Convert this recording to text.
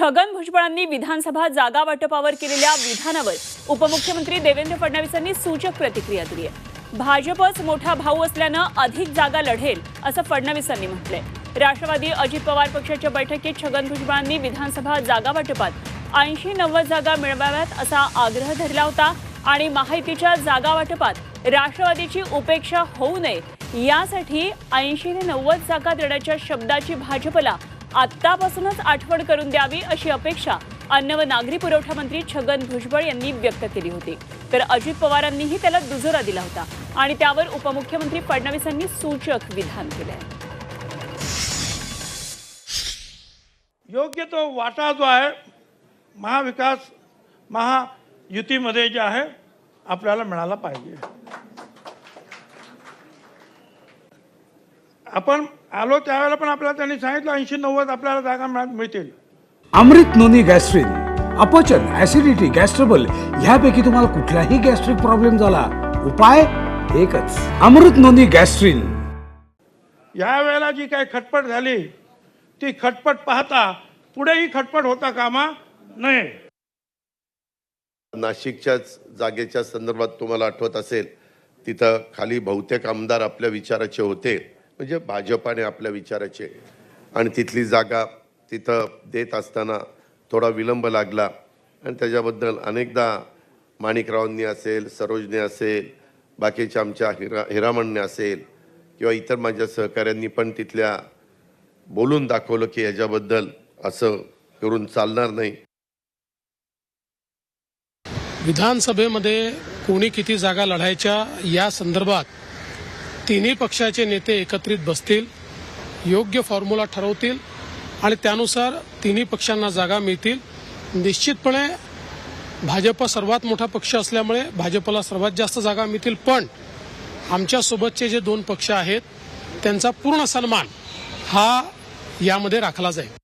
छगन भुजबळांनी विधानसभा जागा वाटपावर केलेल्या विधानावर उपमुख्यमंत्री देवेंद्र फडणवीसांनी सूचक प्रतिक्रिया दिली आहे. भाजपच मोठा भाऊ असल्यानं अधिक जागा लढेल असं फडणवीसांनी म्हटलंय. राष्ट्रवादी अजित पवार पक्षाच्या बैठकीत छगन भुजबळांनी विधानसभा जागा वाटपात ऐंशी नव्वद जागा मिळवाव्यात असा आग्रह धरला होता आणि माहितीच्या जागा वाटपात राष्ट्रवादीची उपेक्षा होऊ नये यासाठी ऐंशी ते नव्वद जागा देण्याच्या शब्दाची भाजपला आत्तापासूनच आठवण करून द्यावी अशी अपेक्षा अन्न व नागरी पुरवठा मंत्री छगन भुजबळ यांनी व्यक्त केली होती. तर अजित पवारांनीही त्याला दुजोरा दिला होता आणि त्यावर उपमुख्यमंत्री फडणवीसांनी सूचक विधान केलंय. योग्य तो वाटा जो आहे महाविकास महायुतीमध्ये जे आहे आपल्याला मिळाला पाहिजे. आपण आलो त्यावेळेला पण आपल्याला त्यांनी सांगितलं ऐंशी नव्वद आपल्याला जागा मिळा- मिळतील. अमृत नोनी गॅस्ट्रिन अपचन ऍसिडिटी गॅस्ट्रबल ह्यापैकी तुम्हाला कुठलाही गॅस्ट्रिक प्रॉब्लेम झाला उपाय एकच अमृत नोनी गॅस्ट्रिन. या वेळेला जी काही खटपट झाली ती खटपट पाहता पुढेही खटपट होता कामा नये. नाशिकच्याच जागेच्या संदर्भात तुम्हाला आठवत असेल तिथं खाली बहुतेक आमदार आपल्या विचाराचे होते. म्हणजे भाजपाने आपल्या विचाराचे आणि तिथली जागा तिथं देत असताना थोडा विलंब लागला. आणि त्याच्याबद्दल अनेकदा माणिकरावांनी असेल सरोजने असेल बाकीच्या आमच्या हिरा हिरामणने असेल किंवा इतर माझ्या सहकाऱ्यांनी पण तिथल्या बोलून दाखवलं की ह्याच्याबद्दल असं करून चालणार नाही. विधानसभेमध्ये कोणी किती जागा लढायच्या या संदर्भात तिन्ही पक्षाचे नेते एकत्रित बसतील योग्य फॉर्म्युला ठरवतील आणि त्यानुसार तिन्ही पक्षांना जागा मिळतील. निश्चितपणे भाजप सर्वात मोठा पक्ष असल्यामुळे भाजपला सर्वात जास्त जागा मिळतील. पण आमच्यासोबतचे जे दोन पक्ष आहेत त्यांचा पूर्ण सन्मान हा यामध्ये राखला जाईल.